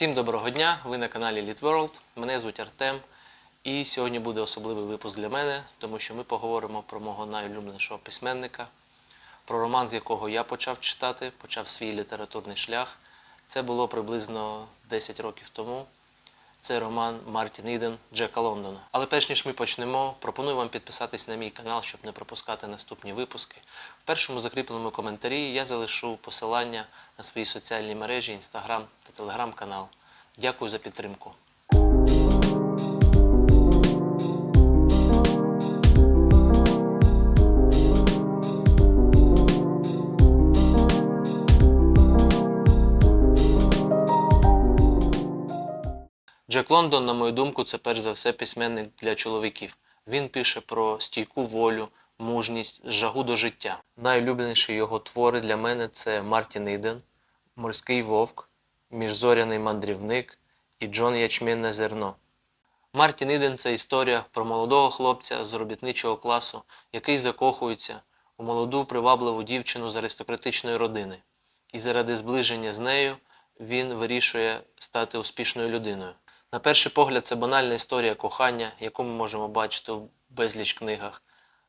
Всім доброго дня! Ви на каналі LitWorld. Мене звуть Артем. І сьогодні буде особливий випуск для мене, тому що ми поговоримо про мого найулюбленішого письменника, про роман, з якого я почав читати, почав свій літературний шлях. Це було приблизно 10 років тому. Це роман Мартін Іден Джека Лондона. Але перш ніж ми почнемо, пропоную вам підписатись на мій канал, щоб не пропускати наступні випуски. В першому закріпленому коментарі я залишу посилання на свої соціальні мережі, інстаграм та телеграм-канал. Дякую за підтримку. Джек Лондон, на мою думку, це перш за все письменник для чоловіків. Він пише про стійку волю, мужність, жагу до життя. Найулюбленіші його твори для мене це Мартін Іден, Морський вовк, Міжзоряний мандрівник і Джон Ячменне зерно. Мартін Іден це історія про молодого хлопця з робітничого класу, який закохується у молоду привабливу дівчину з аристократичної родини. І заради зближення з нею він вирішує стати успішною людиною. На перший погляд, це банальна історія кохання, яку ми можемо бачити в безліч книгах,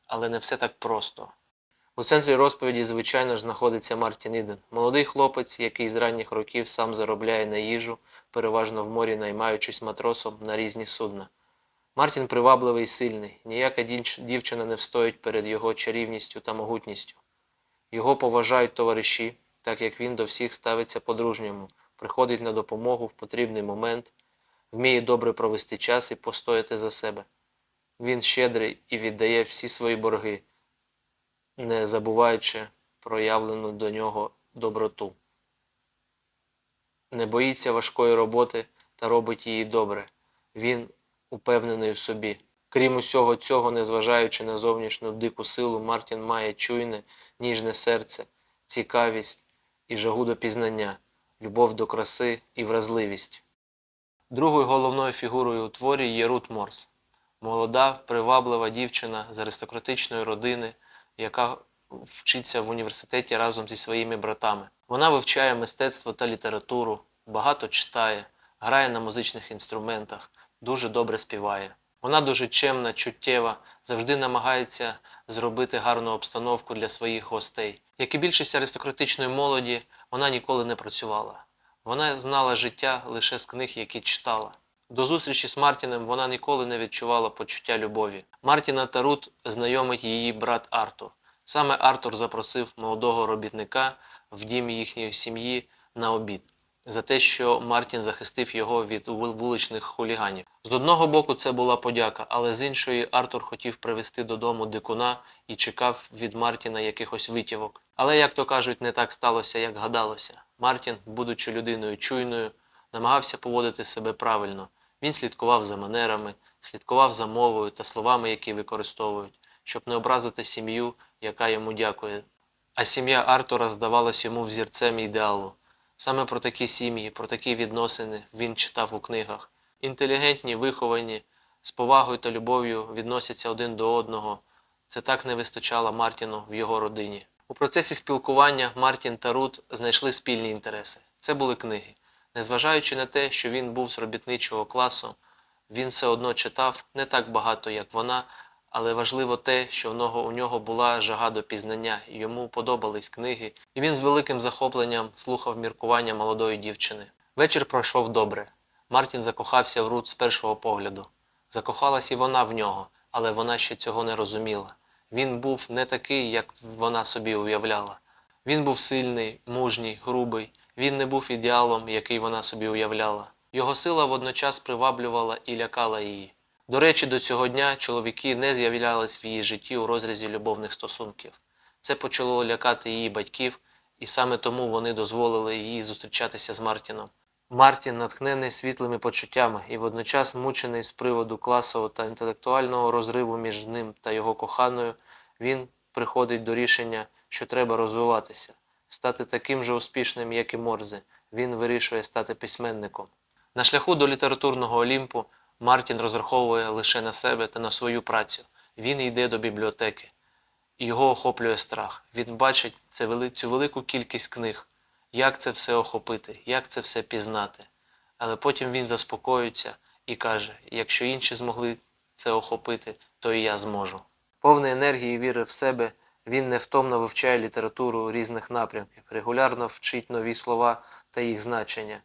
але не все так просто. У центрі розповіді, звичайно ж, знаходиться Мартін Іден, молодий хлопець, який з ранніх років сам заробляє на їжу, переважно в морі наймаючись матросом на різні судна. Мартін привабливий і сильний, ніяка дівчина не встоїть перед його чарівністю та могутністю. Його поважають товариші, так як він до всіх ставиться по-дружньому, приходить на допомогу в потрібний момент, вміє добре провести час і постояти за себе. Він щедрий і віддає всі свої борги, не забуваючи проявлену до нього доброту. Не боїться важкої роботи та робить її добре. Він упевнений в собі. Крім усього цього, незважаючи на зовнішню дику силу, Мартін має чуйне, ніжне серце, цікавість і жагу до пізнання, любов до краси і вразливість. Другою головною фігурою у творі є Рут Морс, молода, приваблива дівчина з аристократичної родини, яка вчиться в університеті разом зі своїми братами. Вона вивчає мистецтво та літературу, багато читає, грає на музичних інструментах, дуже добре співає. Вона дуже чемна, чуттєва, завжди намагається зробити гарну обстановку для своїх гостей. Як і більшість аристократичної молоді, вона ніколи не працювала. Вона знала життя лише з книг, які читала. До зустрічі з Мартіном вона ніколи не відчувала почуття любові. Мартіна та Рут знайомить її брат Артур. Саме Артур запросив молодого робітника в дім їхньої сім'ї на обід за те, що Мартін захистив його від вуличних хуліганів. З одного боку це була подяка, але з іншої Артур хотів привезти додому дикуна і чекав від Мартіна якихось витівок. Але, як то кажуть, не так сталося, як гадалося. Мартін, будучи людиною чуйною, намагався поводити себе правильно. Він слідкував за манерами, слідкував за мовою та словами, які використовують, щоб не образити сім'ю, яка йому дякує. А сім'я Артура здавалась йому взірцем ідеалу. Саме про такі сім'ї, про такі відносини він читав у книгах. Інтелігентні, виховані, з повагою та любов'ю відносяться один до одного. Це так не вистачало Мартіну в його родині. У процесі спілкування Мартін та Рут знайшли спільні інтереси. Це були книги. Незважаючи на те, що він був з робітничого класу, він все одно читав не так багато, як вона, але важливо те, що у нього була жага до пізнання, і йому подобались книги, і він з великим захопленням слухав міркування молодої дівчини. Вечір пройшов добре. Мартін закохався в Рут з першого погляду. Закохалась і вона в нього, але вона ще цього не розуміла. Він був не такий, як вона собі уявляла. Він був сильний, мужній, грубий. Він не був ідеалом, який вона собі уявляла. Його сила водночас приваблювала і лякала її. До речі, до цього дня чоловіки не з'являлись в її житті у розрізі любовних стосунків. Це почало лякати її батьків, і саме тому вони дозволили їй зустрічатися з Мартіном. Мартін, натхнений світлими почуттями і водночас мучений з приводу класового та інтелектуального розриву між ним та його коханою, він приходить до рішення, що треба розвиватися, стати таким же успішним, як і Морзе. Він вирішує стати письменником. На шляху до літературного Олімпу Мартін розраховує лише на себе та на свою працю. Він йде до бібліотеки. Його охоплює страх. Він бачить цю велику кількість книг. Як це все охопити, як це все пізнати. Але потім він заспокоюється і каже: якщо інші змогли це охопити, то і я зможу. Повний енергії і віри в себе, він невтомно вивчає літературу різних напрямків, регулярно вчить нові слова та їх значення,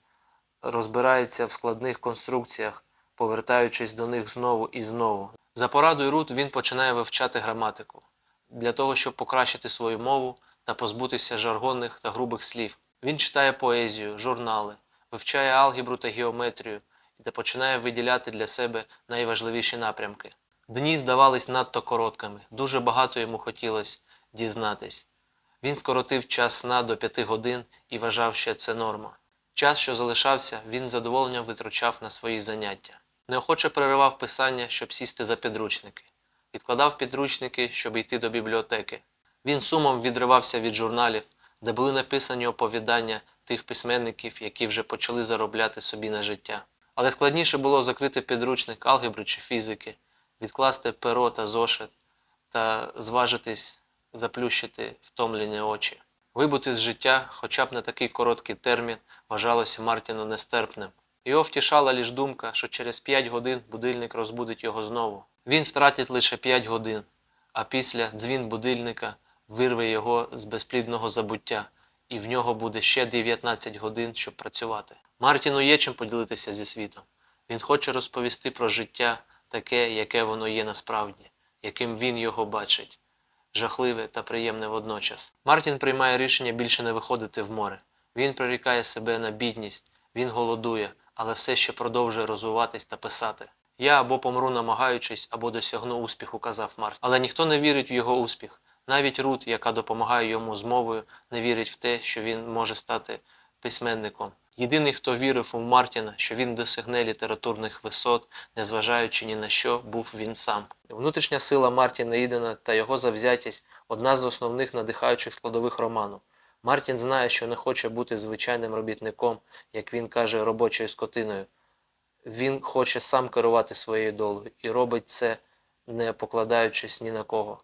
розбирається в складних конструкціях, повертаючись до них знову і знову. За порадою Рут він починає вивчати граматику для того, щоб покращити свою мову та позбутися жаргонних та грубих слів. Він читає поезію, журнали, вивчає алгебру та геометрію та починає виділяти для себе найважливіші напрямки. Дні здавались надто короткими, дуже багато йому хотілося дізнатись. Він скоротив час сна до п'яти годин і вважав, що це норма. Час, що залишався, він з задоволенням витрачав на свої заняття. Неохоче переривав писання, щоб сісти за підручники. Відкладав підручники, щоб йти до бібліотеки. Він сумом відривався від журналів, де були написані оповідання тих письменників, які вже почали заробляти собі на життя. Але складніше було закрити підручник алгебри чи фізики, відкласти перо та зошит та зважитись заплющити втомлені очі. Вибути з життя, хоча б на такий короткий термін, вважалося Мартіну нестерпним. Його втішала лише думка, що через 5 годин будильник розбудить його знову. Він втратить лише 5 годин, а після дзвін будильника вирве його з безплідного забуття, і в нього буде ще 19 годин, щоб працювати. Мартіну є чим поділитися зі світом. Він хоче розповісти про життя таке, яке воно є насправді, яким він його бачить жахливе та приємне водночас. Мартін приймає рішення більше не виходити в море. Він прирікає себе на бідність, він голодує, але все ще продовжує розвиватись та писати. Я або помру намагаючись, або досягну успіху, казав Мартін. Але ніхто не вірить в його успіх. Навіть Рут, яка допомагає йому з мовою, не вірить в те, що він може стати письменником. Єдиний, хто вірив у Мартіна, що він досягне літературних висот, незважаючи ні на що, був він сам. Внутрішня сила Мартіна Ідена та його завзятість одна з основних надихаючих складових роману. Мартін знає, що не хоче бути звичайним робітником, як він каже, робочою скотиною. Він хоче сам керувати своєю долею і робить це, не покладаючись ні на кого.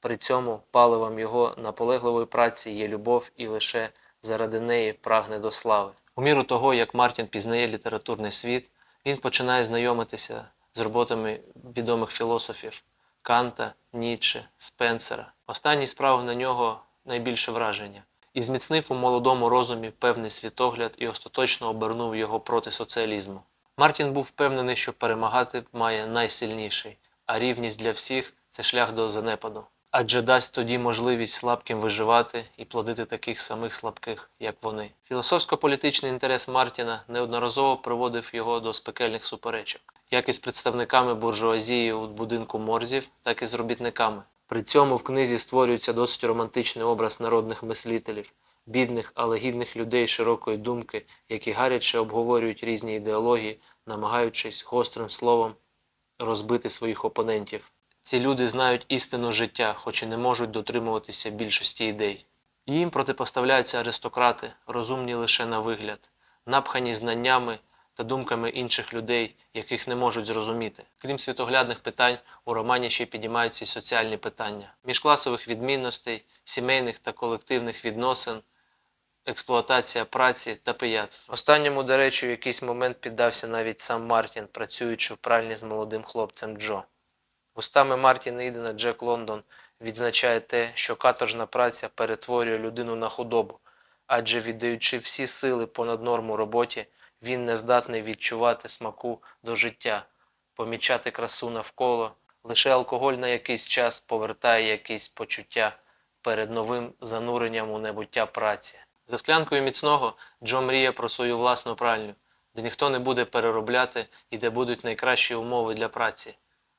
При цьому паливом його наполегливої праці є любов і лише заради неї прагне до слави. У міру того, як Мартін пізнає літературний світ, він починає знайомитися з роботами відомих філософів Канта, Ніцше, Спенсера. Останній справив на нього найбільше враження і зміцнив у молодому розумі певний світогляд і остаточно обернув його проти соціалізму. Мартін був впевнений, що перемагати має найсильніший, а рівність для всіх це шлях до занепаду. Адже дасть тоді можливість слабким виживати і плодити таких самих слабких, як вони. Філософсько-політичний інтерес Мартіна неодноразово приводив його до спекельних суперечок, як із представниками буржуазії у будинку Морзів, так і з робітниками. При цьому в книзі створюється досить романтичний образ народних мислителів, бідних, але гідних людей широкої думки, які гаряче обговорюють різні ідеології, намагаючись гострим словом розбити своїх опонентів. Ці люди знають істину життя, хоч і не можуть дотримуватися більшості ідей. Їм протипоставляються аристократи, розумні лише на вигляд, напхані знаннями та думками інших людей, яких не можуть зрозуміти. Крім світоглядних питань, у романі ще підіймаються й соціальні питання міжкласових відмінностей, сімейних та колективних відносин, експлуатація праці та пияцтво. Останньому, до речі, в якийсь момент піддався навіть сам Мартін, працюючи в пральні з молодим хлопцем Джо. Устами Мартіна Ідена Джек Лондон відзначає те, що каторжна праця перетворює людину на худобу, адже віддаючи всі сили понад норму роботі, він не здатний відчувати смаку до життя, помічати красу навколо. Лише алкоголь на якийсь час повертає якісь почуття перед новим зануренням у небуття праці. За склянкою міцного Джо мріє про свою власну пральню, де ніхто не буде переробляти і де будуть найкращі умови для праці.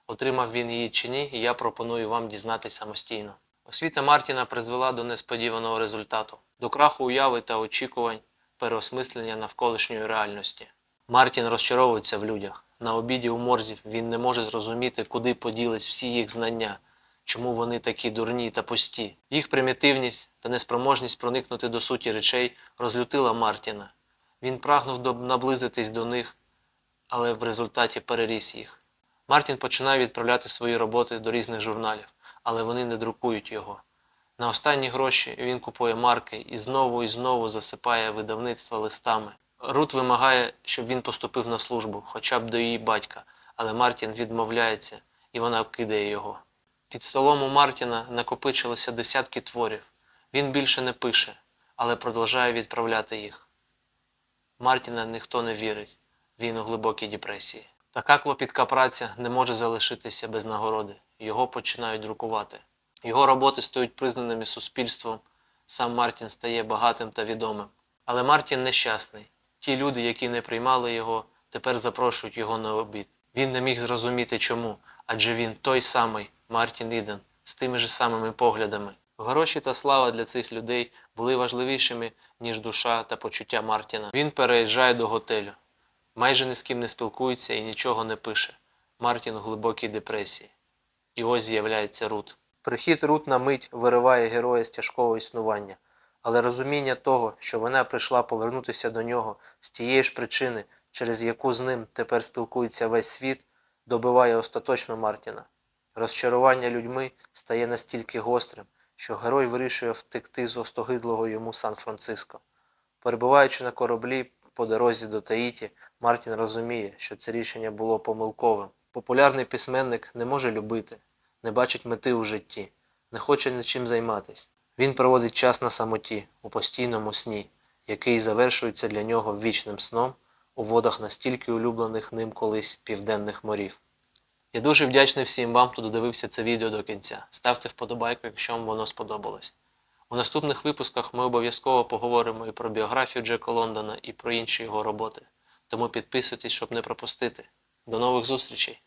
Отримав він її чи ні, і я пропоную вам дізнатись самостійно. Освіта Мартіна призвела до несподіваного результату, до краху уяви та очікувань, переосмислення навколишньої реальності. Мартін розчаровується в людях. На обіді у морзів він не може зрозуміти, куди поділись всі їх знання, чому вони такі дурні та пусті. Їх примітивність та неспроможність проникнути до суті речей розлютила Мартіна. Він прагнув наблизитись до них, але в результаті переріс їх. Мартін починає відправляти свої роботи до різних журналів, але вони не друкують його. На останні гроші він купує марки і знову і знову засипає видавництва листами. Рут вимагає, щоб він поступив на службу, хоча б до її батька, але Мартін відмовляється і вона кидає його. Під столом у Мартіна накопичилося десятки творів. Він більше не пише, але продовжує відправляти їх. Мартіна ніхто не вірить, він у глибокій депресії. Така клопітка праця не може залишитися без нагороди. Його починають друкувати. Його роботи стають признаними суспільством. Сам Мартін стає багатим та відомим. Але Мартін нещасний. Ті люди, які не приймали його, тепер запрошують його на обід. Він не міг зрозуміти чому, адже він той самий Мартін Іден з тими ж самими поглядами. Гроші та слава для цих людей були важливішими, ніж душа та почуття Мартіна. Він переїжджає до готелю. Майже ні з ким не спілкується і нічого не пише. Мартін у глибокій депресії. І ось з'являється Рут. Прихід Рут на мить вириває героя з тяжкого існування, але розуміння того, що вона прийшла повернутися до нього з тієї ж причини, через яку з ним тепер спілкується весь світ, добиває остаточно Мартіна. Розчарування людьми стає настільки гострим, що герой вирішує втекти з остогидлого йому Сан-Франциско. Перебуваючи на кораблі по дорозі до Таїті, Мартін розуміє, що це рішення було помилковим. Популярний письменник не може любити, не бачить мети у житті, не хоче нічим займатись. Він проводить час на самоті, у постійному сні, який завершується для нього вічним сном у водах настільки улюблених ним колись південних морів. Я дуже вдячний всім вам, хто додивився це відео до кінця. Ставте вподобайку, якщо вам воно сподобалось. У наступних випусках ми обов'язково поговоримо і про біографію Джека Лондона, і про інші його роботи. Тому підписуйтесь, щоб не пропустити. До нових зустрічей!